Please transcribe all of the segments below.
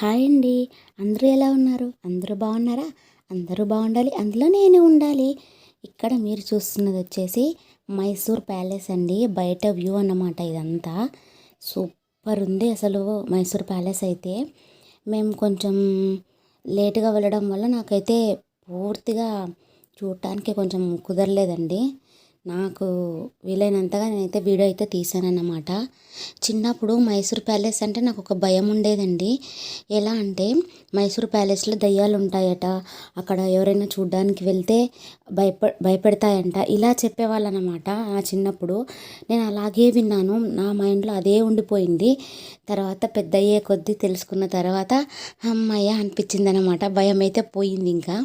Hi అండి. అందరూ ఎలా ఉన్నారు? అందరూ బాగున్నారా? అందరూ బాగుండాలి. అందులో నేను ఉండాలి. ఇక్కడ మీరు చూస్తున్నది వచ్చేసి మైసూర్ ప్యాలెస్ అండి. బయట వ్యూ అన్నమాట ఇదంతా. సూపర్ ఉంది అసలు మైసూర్ ప్యాలెస్ అయితే. మేము కొంచెం లేటుగా వెళ్ళడం వల్ల నాకైతే పూర్తిగా చూడటానికి కొంచెం కుదరలేదండి. నాకు వీలైనంతగా నేనైతే వీడియో అయితే తీసానన్నమాట. చిన్నప్పుడు మైసూర్ ప్యాలెస్ అంటే నాకు ఒక భయం ఉండేదండి. ఎలా అంటే మైసూర్ ప్యాలెస్లో దయ్యాలు ఉంటాయట అక్కడ ఎవరైనా చూడ్డానికి వెళ్తే భయప భయపెడతాయంట. ఇలా చెప్పేవాళ్ళు అనమాట ఆ చిన్నప్పుడు. నేను అలాగే విన్నాను. నా మైండ్లో అదే ఉండిపోయింది. తర్వాత పెద్ద అయ్యే కొద్దీ తెలుసుకున్న తర్వాత అమ్మయ్య అనిపించింది అనమాట భయం అయితే పోయింది ఇంకా.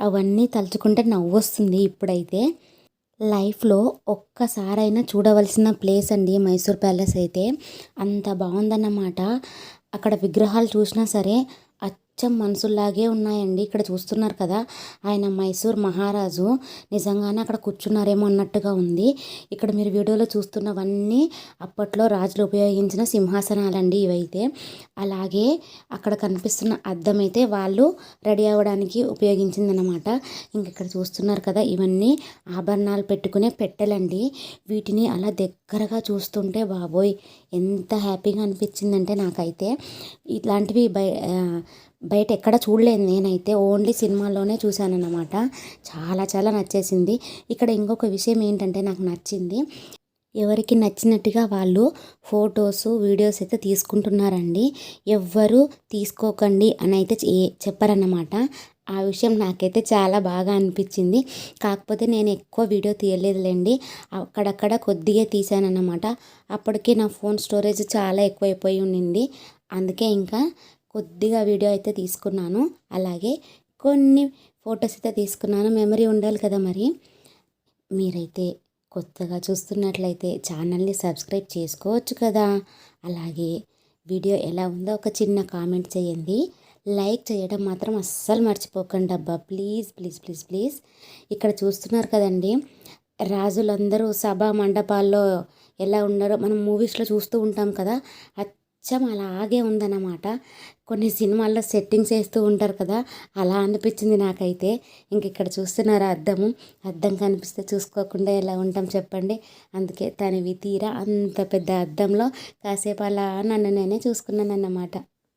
అవన్నీ తలుచుకుంటే నవ్వు వస్తుంది ఇప్పుడైతే. లైఫ్లో ఒక్కసారైనా చూడవలసిన ప్లేస్ అండి మైసూర్ ప్యాలెస్ అయితే. అంత బాగుందన్నమాట. అక్కడ విగ్రహాలు చూసినా సరే అచ్చం మనుషుల్లాగే ఉన్నాయండి. ఇక్కడ చూస్తున్నారు కదా ఆయన మైసూర్ మహారాజు. నిజంగానే అక్కడ కూర్చున్నారేమో అన్నట్టుగా ఉంది. ఇక్కడ మీరు వీడియోలో చూస్తున్నవన్నీ అప్పట్లో రాజులు ఉపయోగించిన సింహాసనాలండి ఇవైతే. అలాగే అక్కడ కనిపిస్తున్న అద్దం అయితే వాళ్ళు రెడీ అవ్వడానికి ఉపయోగించిందనమాట ఇంక ఇక్కడ చూస్తున్నారు కదా ఇవన్నీ ఆభరణాలు పెట్టుకునే పెట్టెలండి. వీటిని అలా దగ్గరగా చూస్తుంటే బాబోయ్ ఎంత హ్యాపీగా అనిపించిందంటే నాకైతే. ఇలాంటివి బై బయట ఎక్కడ చూడలేదు నేనైతే ఓన్లీ సినిమాల్లోనే చూశానన్నమాట. చాలా చాలా నచ్చేసింది. ఇక్కడ ఇంకొక విషయం ఏంటంటే నాకు నచ్చింది. ఎవరికి నచ్చినట్టుగా వాళ్ళు ఫొటోస్ వీడియోస్ అయితే తీసుకుంటున్నారండి. ఎవ్వరు తీసుకోకండి అని అయితే చెప్పారన్నమాట. ఆ విషయం నాకైతే చాలా బాగా అనిపించింది. కాకపోతే నేను ఎక్కువ వీడియో తీయలేదులేండి. అక్కడక్కడ కొద్దిగా తీశానన్నమాట. అప్పటికే నా ఫోన్ స్టోరేజ్ చాలా ఎక్కువైపోయి ఉండింది. అందుకే ఇంకా కొద్దిగా వీడియో అయితే తీసుకున్నాను. అలాగే కొన్ని ఫొటోస్ అయితే తీసుకున్నాను. మెమరీ ఉండాలి కదా మరి. మీరైతే కొత్తగా చూస్తున్నట్లయితే ఛానల్ని సబ్స్క్రైబ్ చేసుకోవచ్చు కదా. అలాగే వీడియో ఎలా ఉందో ఒక చిన్న కామెంట్ చేయండి. లైక్ చేయడం మాత్రం అస్సలు మర్చిపోకండి అబ్బా. Please please please please. ఇక్కడ చూస్తున్నారు కదండి. రాజులందరూ సభా మండపాల్లో ఎలా ఉన్నారో మనం మూవీస్లో చూస్తూ ఉంటాం కదా. అచ్చం అలాగే ఉందన్నమాట. కొన్ని సినిమాల్లో సెట్టింగ్స్ వేస్తూ ఉంటారు కదా అలా అనిపించింది నాకైతే. ఇంక ఇక్కడ చూస్తున్నారు అద్దము? అద్దం కనిపిస్తే చూసుకోకుండా ఎలా ఉంటాం చెప్పండి. అందుకే తనివి తీరా అంత పెద్ద అద్దంలో కాసేపు అలా నన్ను నేనే చూసుకున్నాను అన్నమాట